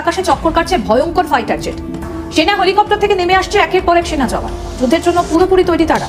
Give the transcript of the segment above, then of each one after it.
আকাশে চক্কর কাটছে ভয়ঙ্কর ফাইটার জেট সেনা হেলিকপ্টার থেকে নেমে আসছে একের পর এক সেনা জওয়ান। যুদ্ধের জন্য পুরোপুরি তৈরি তারা।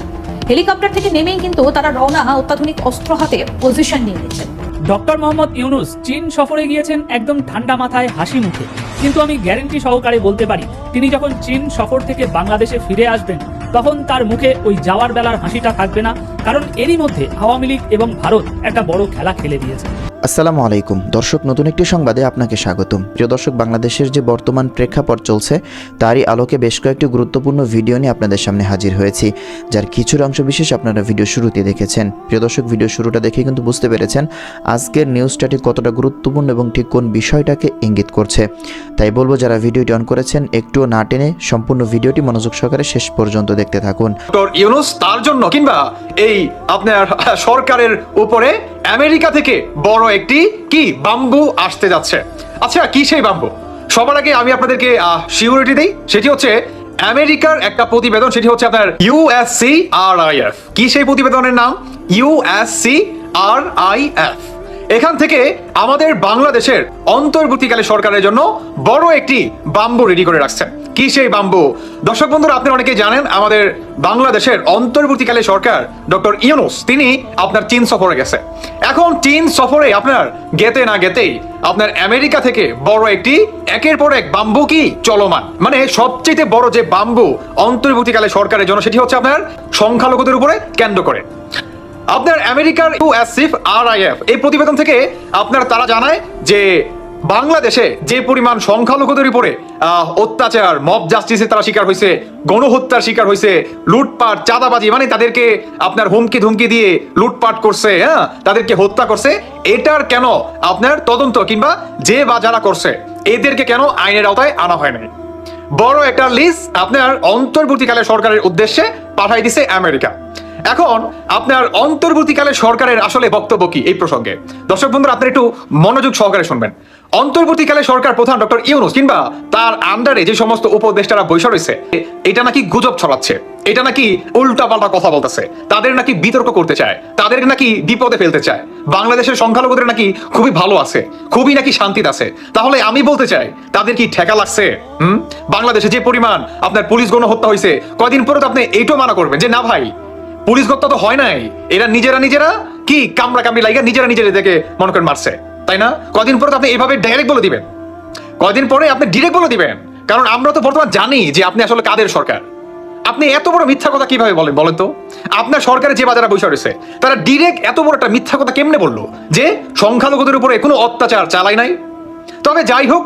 হেলিকপ্টার থেকে নেমেই কিন্তু তারা রওনা অত্যাধুনিক অস্ত্র হাতে পজিশন নিয়ে নিচ্ছেন ডক্টর মোহাম্মদ ইউনুস চীন সফরে গিয়েছেন একদম ঠান্ডা মাথায় হাসি মুখে। কিন্তু আমি গ্যারেন্টি সহকারে বলতে পারি, তিনি যখন চীন সফর থেকে বাংলাদেশে ফিরে আসবেন, তখন তার মুখে ওই যাওয়ার বেলার হাসিটা থাকবে না, কারণ এরই মধ্যে আওয়ামী লীগ এবং ভারত একটা বড় খেলা খেলে দিয়েছে। আসসালামু আলাইকুম। দর্শক, নতুন একটি সংবাদে আপনাকে স্বাগতম। প্রিয় দর্শক, বাংলাদেশের যে বর্তমান প্রেক্ষাপট চলছে, তারই আলোকে বেশ কয়েকটি গুরুত্বপূর্ণ ভিডিও নিয়ে আপনাদের সামনে হাজির হয়েছি, যার কিছুর অংশ বিশেষ আপনারা ভিডিও শুরুতে দেখেছেন। প্রিয় দর্শক, ভিডিও শুরুটা দেখে কিন্তু বুঝতে পেরেছেন আজকের নিউজটা কতটা গুরুত্বপূর্ণ এবং ঠিক কোন বিষয়টাকে ইঙ্গিত করছে। তাই বলব, যারা ভিডিওটি অন করেছেন, একটুও না টেনে সম্পূর্ণ ভিডিওটি মনোযোগ সহকারে শেষ পর্যন্ত দেখতে থাকুন। ইউনুস, তার জন্য কিংবা এই আপনার সরকারের উপরে আমেরিকা থেকে বড় একটি কি বাম্বু আসতে যাচ্ছে। আচ্ছা কি সেই বাম্বু? সবার আগে আমি আপনাদেরকে সিউরিটি দিই, সেটি হচ্ছে আমেরিকার একটা প্রতিবেদন, সেটি হচ্ছে আপনার ইউএসসি আর আই এফ। কি সেই প্রতিবেদনের নাম? ইউএসসি আর আই এফ। এখান থেকে আমাদের বাংলাদেশের অন্তর্বর্তীকালে সরকারের জন্য বড় একটি বাম্বু রেডি করে রাখছেন কি সেই বাম্বু? দর্শক বন্ধুরা, আপনি অনেকেই জানেন, আমাদের বাংলাদেশের অন্তর্বর্তীকালে সরকার ডক্টর ইউনুস, তিনি আপনার চীন সফরে গেছে। এখন চীন সফরে আপনার গেতে না গেতেই আপনার আমেরিকা থেকে বড় একটি, একের পর এক বাম্বু কি চলমান? মানে সবচেয়ে বড় যে বাম্বু অন্তর্বর্তীকালে সরকারের জন্য, সেটি হচ্ছে আপনার সংখ্যালঘুদের উপরে কেন্দ্র করে। আপনার আমেরিকার ইউএসসিফ আর এই প্রতিবেদন থেকে আপনার তারা জানায় যে বাংলাদেশে যে পরিমাণ সংখ্যালঘুদের উপরে অত্যাচার মব জাস্টিসে তারা শিকার হয়েছে, গণহত্যার শিকার হয়েছে, লুটপাট, চাঁদাবাজি মানে তাদেরকে আপনার হুমকি ধুমকি দিয়ে লুটপাট করছে হ্যাঁ? তাদেরকে হত্যা করছে। এটার কেন আপনার তদন্ত কিংবা যে বা যারা করছে, এদেরকে কেন আইনের আওতায় আনা হয় নাই? বড় একটা লিস্ট আপনার অন্তর্বর্তীকালে সরকারের উদ্দেশ্যে পাঠাই দিছে আমেরিকা। এখন আপনার অন্তর্বর্তীকালে সরকারের আসলে বক্তব্য কি এই প্রসঙ্গে? দর্শক বন্ধুরা আপনি একটু মনোযোগ সহকারে শুনবেন। অন্তর্বর্তীকালে সরকার প্রধান ডক্টর ইউনুস কিংবা তার আন্ডারে যে সমস্ত উপদেষ্টারা বৈশা রয়েছে, এটা নাকি গুজব ছড়াচ্ছে, এটা নাকি উল্টা পাল্টা কথা বলতেছে, তাদের নাকি বিতর্ক করতে চায়, তাদের নাকি বিপদে ফেলতে চায়, বাংলাদেশের সংখ্যালঘুদের নাকি খুবই ভালো আছে, খুবই নাকি শান্তিতে আছে, তাহলে আমি বলতে চাই, তাদের কি ঠেকা লাগছে? হুম? বাংলাদেশে যে পরিমাণ আপনার পুলিশ গণহত্যা হয়েছে কয়দিন পরে তো আপনি এইটাও মানা করবেন যে, না ভাই পুলিশ হত্যা তো হয় নাই। এরা নিজেরা নিজেরা কি কামড়া কামড়ি লাগা নিজেরা নিজেরা দেখে মনে করেন মারছে, তাই না? কদিন পরে তো আপনি এভাবে ডাইরেক্ট বলে দিবেন। কদিন পরে আপনি ডিরেক্ট বলে দিবেন। কারণ আমরা তো বর্তমান জানি যে আপনি আসলে কাদের সরকার। আপনি এত বড় মিথ্যা কথা কীভাবে বলেন বলেন তো? আপনার সরকারের যে বাজারে বসে রয়েছে, তারা ডিরেক্ট এত বড় একটা মিথ্যা কথা কেমনে বলল যে সংখ্যালঘুদের উপরে কোনো অত্যাচার চালাই নাই? তবে যাই হোক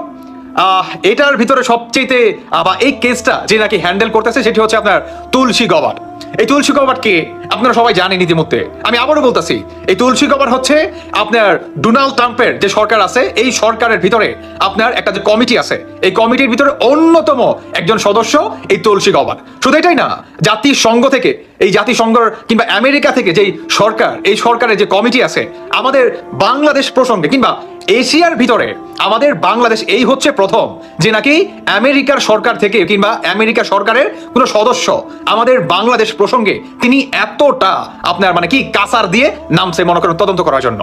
এটার ভিতরে সবচেয়ে বা এই কেসটা যে নাকি হ্যান্ডেল করতেছে, সেটি হচ্ছে আপনার তুলসী গবাট এই তুলসী গবাট কে? আপনারা সবাই জানেন ইতিমধ্যে। আমি আবারও বলতেছি, এই তুলসী গবাট হচ্ছে আপনার ডোনাল্ড ট্রাম্পের যে সরকার আছে, এই সরকারের ভিতরে আপনার একটা যে কমিটি আছে, এই কমিটির ভিতরে অন্যতম একজন সদস্য এই তুলসী গবাট শুধু এটাই না, জাতিসংঘ থেকে, এই জাতিসংঘ কিংবা আমেরিকা থেকে যেই সরকার, এই সরকারের যে কমিটি আছে, আমাদের বাংলাদেশ প্রসঙ্গে কিংবা এশিয়ার ভিতরে আমাদের বাংলাদেশ এই হচ্ছে প্রথম, যে নাকি আমেরিকার সরকার থেকে কিংবা আমেরিকা সরকারের কোনো সদস্য আমাদের বাংলাদেশ প্রসঙ্গে তিনি এতটা আপনার মানে কি কাসার দিয়ে নামছে মনে করেন তদন্ত করার জন্য।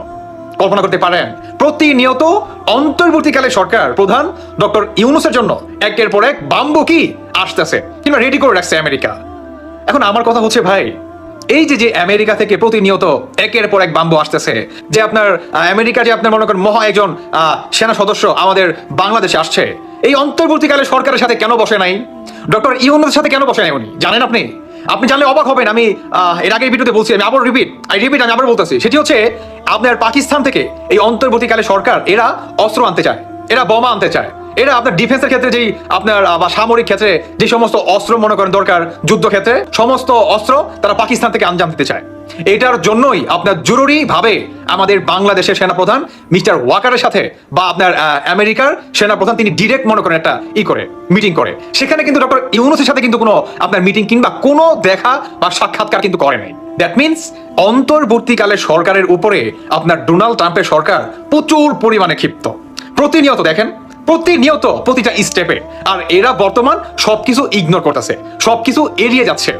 কল্পনা করতে পারেন, প্রতিনিয়ত অন্তর্বর্তীকালে সরকার প্রধান ডক্টর ইউনুসের জন্য একের পর এক বাম্বু কি আসতেছে, কিংবা রেডি করে রাখছে আমেরিকা। এখন আমার কথা হচ্ছে ভাই এই যে যে আমেরিকা থেকে প্রতিনিয়ত একের পর এক বাম্বু আসতেছে, যে আপনার আমেরিকা যে আপনার মনে করেন মহা একজন সেনা সদস্য আমাদের বাংলাদেশে আসছে, এই অন্তর্বর্তীকালে সরকারের সাথে কেন বসে নাই? ডক্টর ইউনুসের সাথে কেন বসে নাই উনি? জানেন আপনি? আপনি জানলে অবাক হবেন, আমি এর আগের ভিডিওতে বলছি, আমি আবার রিপিট আই রিপিট আমি আবার বলতেছি, সেটি হচ্ছে আপনার পাকিস্তান থেকে এই অন্তর্বর্তীকালে সরকার, এরা অস্ত্র আনতে চায়। এরা বোমা আনতে চায়। এরা আপনার ডিফেন্সের ক্ষেত্রে যেই আপনার বা সামরিক ক্ষেত্রে যে সমস্ত অস্ত্র মনে করেন দরকার যুদ্ধক্ষেত্রে সমস্ত অস্ত্র তারা পাকিস্তান থেকে আঞ্জাম দিতে চায়। এটার জন্যই আপনার জরুরি ভাবে আমাদের বাংলাদেশের সেনাপ্রধান মিস্টার ওয়াকারের সাথে বা আপনার আমেরিকার সেনাপ্রধান তিনি ডিরেক্ট মনে করেন একটা ই করে মিটিং করে। সেখানে কিন্তু ডক্টর ইউনুসের সাথে কিন্তু কোনো আপনার মিটিং কিংবা কোনো দেখা বা সাক্ষাৎকার কিন্তু করে নাই। দ্যাট মিনস অন্তর্বর্তীকালে সরকারের উপরে আপনার ডোনাল্ড ট্রাম্পের সরকার প্রচুর পরিমাণে ক্ষিপ্ত। প্রতিনিয়ত দেখেন, প্রতিনিয়ত প্রতিটা স্টেপে আর এরা বর্তমান সবকিছু ইগনোর করতেছে, সবকিছু এড়িয়ে যাচ্ছে।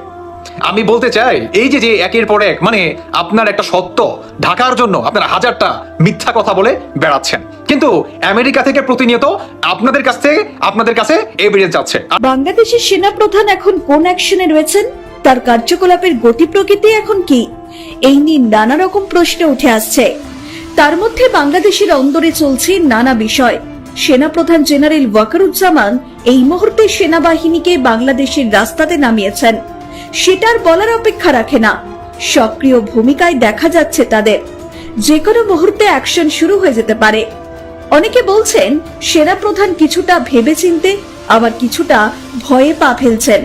আমি বলতে চাই, এই যে যে একের পর এক মানে আপনার একটা সত্য, ঢাকার জন্য আপনার হাজারটা মিথ্যা কথা বলে বেড়াচ্ছেন। কিন্তু আমেরিকা থেকে প্রতিনিয়ত আপনাদের কাছ থেকে, আপনাদের কাছে এভিডেন্স যাচ্ছে। বাংলাদেশের সেনাপ্রধান এখন কোন অ্যাকশনে রয়েছেন? তার কার্যকলাপের গতি প্রকৃতি এখন কি? এই নিয়ে নানা রকম প্রশ্ন উঠে আসছে। তার মধ্যে বাংলাদেশের অন্দরে চলছে নানা বিষয়। সেনাপ্রধান জেনারেল ওয়াকারুজ্জামান এই মুহূর্তে সেনাবাহিনীকে বাংলাদেশের রাস্তাতে নামিয়েছেন। সেটার বলার অপেক্ষা রাখে না। সক্রিয় ভূমিকায় দেখা যাচ্ছে তাদের। যে কোনো মুহূর্তে অ্যাকশন শুরু হয়ে যেতে পারে। অনেকে বলছেন, সেনাপ্রধান কিছুটা ভেবেচিন্তে, আবার কিছুটা ভয়ে পা ফেলছেন।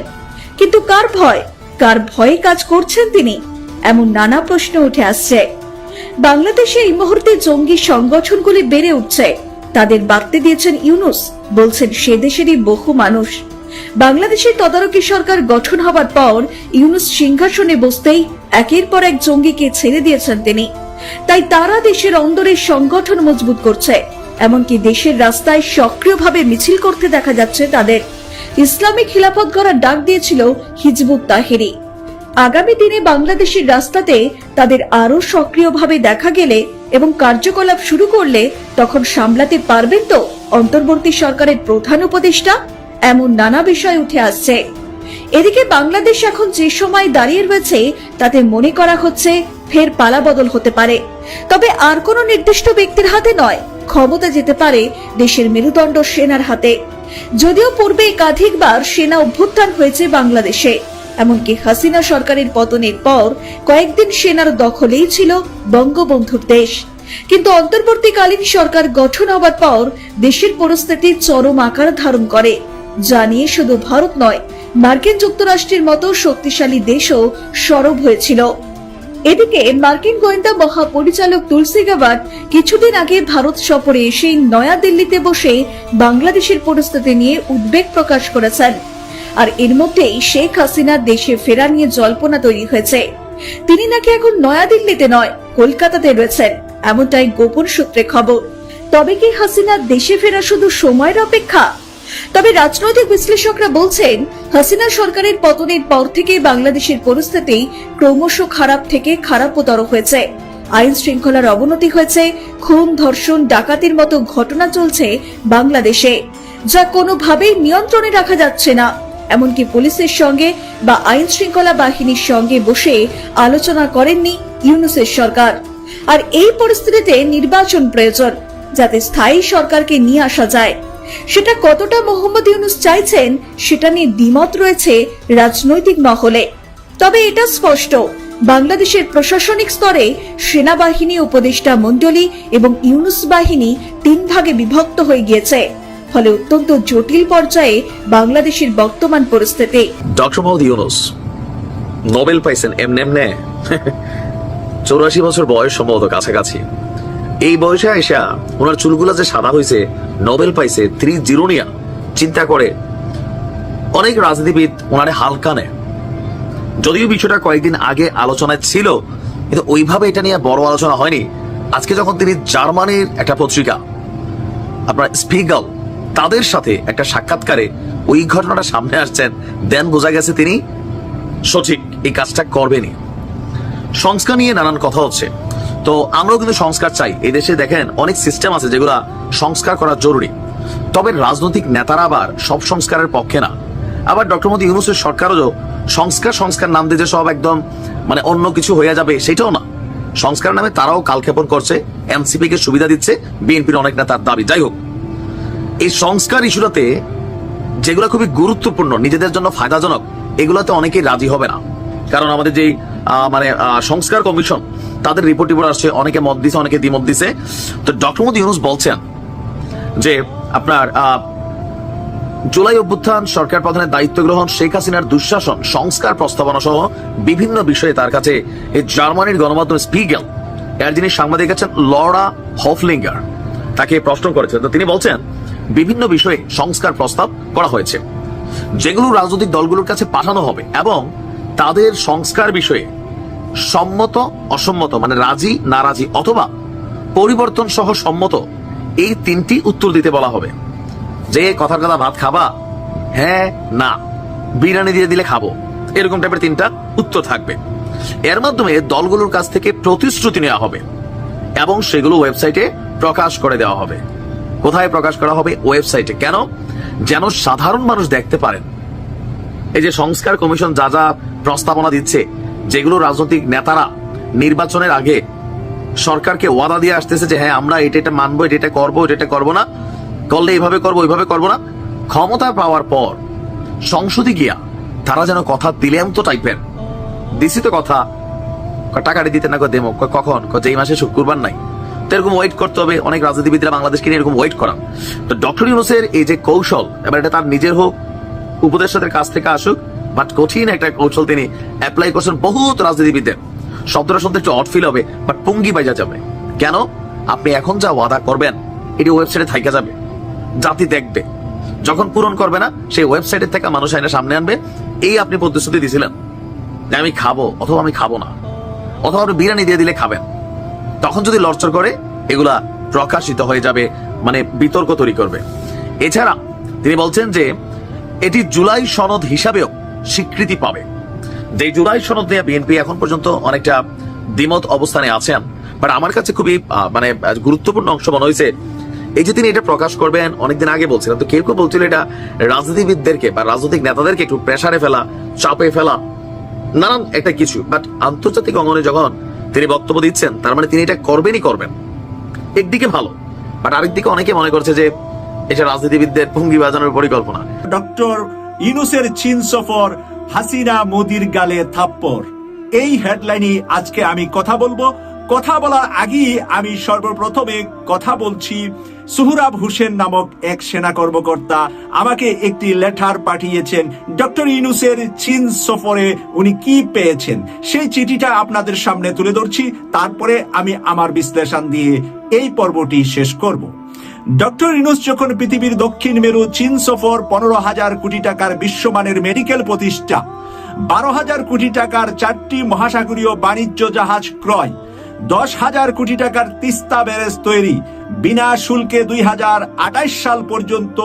কিন্তু কার ভয়? কার ভয়ে কাজ করছেন তিনি? এমন নানা প্রশ্ন উঠে আসছে। বাংলাদেশে এই মুহূর্তে জঙ্গি সংগঠনগুলি বেড়ে উঠছে। তাদের বাড়তে দিয়েছেন ইউনুস, বলছেন সে দেশেরই বহু মানুষ। বাংলাদেশের তদারকি সরকার গঠন হবার পর ইউনুস সিংহাসনে বসতেই একের পর এক জঙ্গিকে ছেড়ে দিয়েছেন তিনি। তাই তারা দেশের অন্দরের সংগঠন মজবুত করছে, এমনকি দেশের রাস্তায় সক্রিয়ভাবে মিছিল করতে দেখা যাচ্ছে তাদের। ইসলামিক খিলাফত গড়ার ডাক দিয়েছিল হিজবুত তাহেরি। আগামী দিনে বাংলাদেশের রাস্তাতে তাদের আরও সক্রিয়ভাবে দেখা গেলে এবং কার্যকলাপ শুরু করলে তখন সামলাতে পারবেন তো অন্তর্বর্তী সরকারের প্রধান উপদেষ্টা? এমন নানা বিষয় উঠে আসছে। এদিকে বাংলাদেশ এখন যে সময় দাঁড়িয়ে রয়েছে, তাতে মনে করা হচ্ছে ফের পালা বদল হতে পারে। তবে আর কোনো নির্দিষ্ট ব্যক্তির হাতে নয়, ক্ষমতা যেতে পারে দেশের মেরুদণ্ড সেনার হাতে। যদিও পূর্বে একাধিকবার সেনা অভ্যুত্থান হয়েছে বাংলাদেশে। এমনকি হাসিনা সরকারের পতনের পর কয়েকদিন সেনার দখলেই ছিল বঙ্গবন্ধুর দেশ। কিন্তু অন্তর্বর্তীকালীন সরকার গঠন হবার পর দেশের পরিস্থিতি চরম আকার ধারণ করে। যা নিয়ে শুধু ভারত নয়, মার্কিন যুক্তরাষ্ট্রের মতো শক্তিশালী দেশও সরব হয়েছিল। এদিকে মার্কিন গোয়েন্দা মহাপরিচালক তুলসি গাবাট কিছুদিন আগে ভারত সফরে এসে নয়াদিল্লিতে বসে বাংলাদেশের পরিস্থিতি নিয়ে উদ্বেগ প্রকাশ করেছেন। আর এর মধ্যেই শেখ হাসিনা দেশে ফেরা নিয়ে জল্পনা তৈরি হয়েছে। তিনি নাকি এখন নয়াদিল্লিতে নয়, কলকাতাতে রয়েছেন। এমনটাই গোপন সূত্রে খবর। তবে কি হাসিনা দেশে ফেরা শুধু সময়ের অপেক্ষা? তবে রাজনৈতিক বিশ্লেষকরা বলছেন, হাসিনা সরকারের পতনের পর থেকে বাংলাদেশের পরিস্থিতি ক্রমশ খারাপ থেকে খারাপতর হয়েছে। আইন শৃঙ্খলার অবনতি হয়েছে, খুন, ধর্ষণ, ডাকাতির মতো ঘটনা চলছে বাংলাদেশে, যা কোনোভাবেই নিয়ন্ত্রণে রাখা যাচ্ছে না। এমনকি পুলিশের সঙ্গে বা আইন শৃঙ্খলা বাহিনীর সঙ্গে বসে আলোচনা করেননি ইউনুসের সরকার। আর এই পরিস্থিতিতে নির্বাচন প্রয়োজন, যাতে স্থায়ী সরকারকে নিয়ে আসা যায়। সেটা কতটা মোহাম্মদ ইউনুস চাইছেন, সেটা নিয়ে দ্বিমত রয়েছে রাজনৈতিক মহলে। তবে এটা স্পষ্ট, বাংলাদেশের প্রশাসনিক স্তরে সেনাবাহিনী, উপদেষ্টা মণ্ডলী এবং ইউনুস বাহিনী তিন ভাগে বিভক্ত হয়ে গিয়েছে। ফলে অত্যন্ত জটিল পর্যায়ে বাংলাদেশের বর্তমান পরিস্থিতি। ডক্টর মোহাম্মদ ইউনুস, নোবেল পাইছেন এমনি এমনে। চৌরাশি বছর বয়স সম্ভবত কাছাকাছি। এই বয়সে আইসা ওনার চুলগুলা যে সাদা হয়েছে নোবেল পাইছে থ্রি জিরো নিয়া চিন্তা করে অনেক রাজনীতিবিদ ওনারে হালকা নেয় যদিও বিষয়টা কয়েকদিন আগে আলোচনায় ছিল, কিন্তু ওইভাবে এটা নিয়ে বড় আলোচনা হয়নি। আজকে যখন তিনি জার্মানির একটা পত্রিকা, আপনার স্পিগাল তাদের সাথে একটা সাক্ষাৎকারে ওই ঘটনাটা সামনে আসছেন। দেন বোঝা গেছে তিনি সঠিক, এই কাজটা করবেনই। সংস্কার নিয়ে নানান কথা হচ্ছে। তো আমরাও কিন্তু সংস্কার চাই। এই দেশে দেখেন অনেক সিস্টেম আছে যেগুলা সংস্কার করা জরুরি। তবে রাজনৈতিক নেতারা আবার সব সংস্কারের পক্ষে না। আবার ডক্টর মোদী ইউনুসের সরকারও সংস্কার সংস্কার নাম দিয়ে সব একদম মানে অন্য কিছু হয়ে যাবে সেটাও না। সংস্কার নামে তারাও কালক্ষেপণ করছে এনসিপি কে সুবিধা দিচ্ছে বিএনপির অনেক নেতার দাবি। যাই হোক এই সংস্কার ইস্যুটাতে যেগুলো খুবই গুরুত্বপূর্ণ, নিজেদের জন্য ফায়দাজনক, এগুলোতে অনেকেই রাজি হবে না। কারণ আমাদের যেই মানে সংস্কার কমিশন, তাদের রিপোর্ট টিপোর্ট আসছে, অনেকে মত দিছে, অনেকে দ্বিমত দিছে। তো ডক্টর মোদী ইউনুস বলছেন যে, আপনার জুলাই অভ্যুত্থান, সরকার প্রধানের দায়িত্ব গ্রহণ, শেখ হাসিনার দুঃশাসন, সংস্কার প্রস্তাবনা সহ বিভিন্ন বিষয়ে তার কাছে এই জার্মানির গণমাধ্যম স্পিগেল, এর যিনি সাংবাদিক আছেন লরা হফলিঙ্গার, তাকে প্রশ্ন করেছেন তো তিনি বলছেন বিভিন্ন বিষয়ে সংস্কার প্রস্তাব করা হয়েছে। যেগুলো রাজনৈতিক দলগুলোর কাছে পাঠানো হবে এবং তাদের সংস্কার বিষয়ে সম্মত, অসম্মত মানে রাজি, নারাজি অথবা পরিবর্তন সহ সম্মত এই তিনটি উত্তর দিতে বলা হবে। যে কথার কথা ভাত খাবা হ্যাঁ না, বিরিয়ানি দিয়ে দিলে খাব, এরকম টাইপের তিনটা উত্তর থাকবে। এর মাধ্যমে দলগুলোর কাছ থেকে প্রতিশ্রুতি নেওয়া হবে এবং সেগুলো ওয়েবসাইটে প্রকাশ করে দেওয়া হবে। কোথায় প্রকাশ করা হবে ওয়েবসাইটে? কেন? যেন সাধারণ মানুষ দেখতে পারেন। এই যে সংস্কার কমিশন যা যা প্রস্তাবনা দিচ্ছে, যেগুলো রাজনৈতিক নেতারা নির্বাচনের আগে সরকারকে ওয়াদা দিয়ে আসতেছে যে হ্যাঁ আমরা এটা এটা মানবো, এটা এটা করব, এটা এটা করব না। করলে এইভাবে করব, ওইভাবে করব না। ক্ষমতা পাওয়ার পর সংসদে গিয়া তারা যেন কথা দিলেম তো টাইপের। দিছি তো কথা টাকাটা দিতে না দেমো কখন? যে এই মাসে শুক্রবার নাই। তো এরকম ওয়েট করতে হবে, অনেক রাজনীতিবিদরা বাংলাদেশকে নিয়ে এরকম ওয়েট করা তো ডক্টর ইউনুসের এই যে কৌশল, এবার এটা তার নিজের হোক, উপদেষ্টাদের কাছ থেকে আসুক বাট কঠিন একটা কৌশল তিনি অ্যাপ্লাই করছেন বহুত রাজনীতিবিদদের। শব্দটা শুনতে একটু অট ফিল হবে বাট পুঙ্গি বাইজা যাবে। কেন? আপনি এখন যা ওয়াদা করবেন, এটি ওয়েবসাইটে থাইকা যাবে, জাতি দেখবে। যখন পূরণ করবে না, সেই ওয়েবসাইটের থেকে মানুষ আইনে সামনে আনবে, এই আপনি প্রতিশ্রুতি দিয়েছিলেন আমি খাব, অথবা আমি খাব না। অথবা আপনি বিরিয়ানি দিয়ে দিলে খাবেন। তখন যদি লড়চড় করে, এগুলা প্রকাশিত হয়ে যাবে মানে বিতর্ক তৈরি করবে। এছাড়া তিনি বলছেন যে, এটি জুলাই সনদ হিসাবেও স্বীকৃতি পাবে। যে জুলাই সনদ নিয়ে বিএনপি এখন পর্যন্ত অনেকটা দ্বিমত অবস্থানে আছেন, বাট আমার কাছে খুবই মানে গুরুত্বপূর্ণ অংশ মনে হয়েছে, এই যে তিনি এটা প্রকাশ করবেন, অনেকদিন আগে বলছিলেন তো কেউ কেউ বলছিল এটা রাজনীতিবিদদেরকে বা রাজনৈতিক নেতাদেরকে একটু প্রেসারে ফেলা, চাপে ফেলা, নানান একটা কিছু বাট আন্তর্জাতিক অঙ্গনে যখন তিনি বক্তব্য দিচ্ছেন, তার মানে তিনি এটা করবেনই করবেন। একদিকে ভালো বাট আরেকদিকে অনেকে মনে করছে যে এটা রাজনীতিবিদদের ভঙ্গি বাজানোর পরিকল্পনা। ডক্টর ইউনুসের চীন সফর হাসিনা মোদির গালে থাপ্পর এই হেডলাইনে আজকে আমি কথা বলব। কথা বলার আগেই আমি সর্বপ্রথমে কথা বলছি সুহরাব হোসেন নামক এক সেনা কর্মকর্তা। আমাকে একটি লেটার পাঠিয়েছেন। ডক্টর ইনুসের চীন সফরে উনি কি পেয়েছেন? সেই চিঠিটা আপনাদের সামনে তুলে ধরছি। তারপরে আমি আমার বিশ্লেষণ দিয়ে এই পর্বটি শেষ করব। ডক্টর ইনুস যখন পৃথিবীর দক্ষিণ মেরু চীন সফর পনেরো হাজার কোটি টাকার বিশ্বমানের মেডিকেল প্রতিষ্ঠা, বারো হাজার কোটি টাকার চারটি মহাসাগরীয় বাণিজ্য জাহাজ ক্রয় দশ হাজার কোটি টাকার তিস্তা ব্যারেজ তৈরি। বিনা শুল্কে দুই হাজার আঠাইশ সাল পর্যন্ত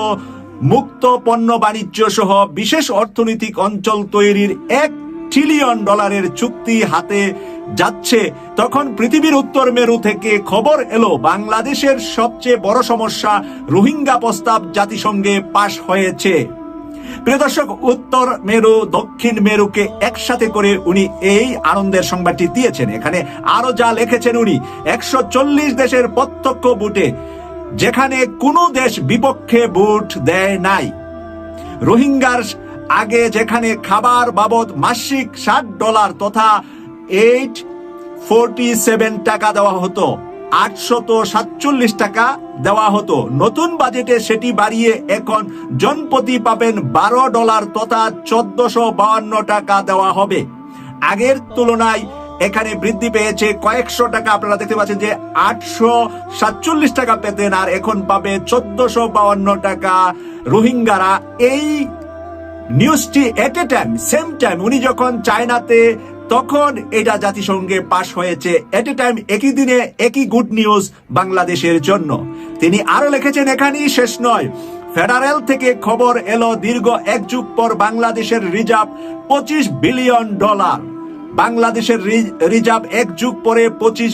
মুক্ত পণ্য বাণিজ্য সহ বিশেষ অর্থনৈতিক অঞ্চল তৈরির এক ট্রিলিয়ন ডলারের চুক্তি হাতে যাচ্ছে। তখন পৃথিবীর উত্তর মেরু থেকে খবর এলো, বাংলাদেশের সবচেয়ে বড় সমস্যা রোহিঙ্গা প্রস্তাব জাতিসংঘে পাশ হয়েছে। প্রিয় দর্শক, উত্তর মেরু, দক্ষিণ মেরুকে একসাথে করে উনি এই আনন্দের সংবাদটি দিয়েছেন। এখানে আরও যা লিখেছেন উনি, একশো চল্লিশ দেশের প্রত্যক্ষ বুটে যেখানে কোনো দেশ বিপক্ষে বুট দেয় নাই। রোহিঙ্গার আগে যেখানে খাবার বাবদ মাসিক ষাট ডলার তথা এইট ফোরটি সেভেন টাকা দেওয়া হতো, আটশত সাতচল্লিশ টাকা দেওয়া হতো। নতুন বাজেটে সেটি বাড়িয়ে এখন জনপ্রতি পাবেন বারো ডলার তথা চোদ্দশো বাউান্ন টাকা দেওয়া হবে। আগের তুলনায় এখানে বৃদ্ধি পেয়েছে কয়েকশো টাকা। আপনারা দেখতে পাচ্ছেন যে আটশো সাতচল্লিশ টাকা পেতেন আর এখন পাবে চোদ্দশো বাউান্ন টাকা। রোহিঙ্গারা এই নিউজটি at a time same time উনি যখন চায়নাতে তখন এটা জাতিসংঘে পাশ হয়েছে। এট এ টাইম একই দিনে একই গুড নিউজ বাংলাদেশের জন্য। তিনি আরও লিখেছেন, এখানেই শেষ নয়। ফেডারেল থেকে খবর এলো, দীর্ঘ এক যুগ পর বাংলাদেশের রিজার্ভ পঁচিশ বিলিয়ন ডলার বাংলাদেশের রিজার্ভ এক যুগ পরে পঁচিশ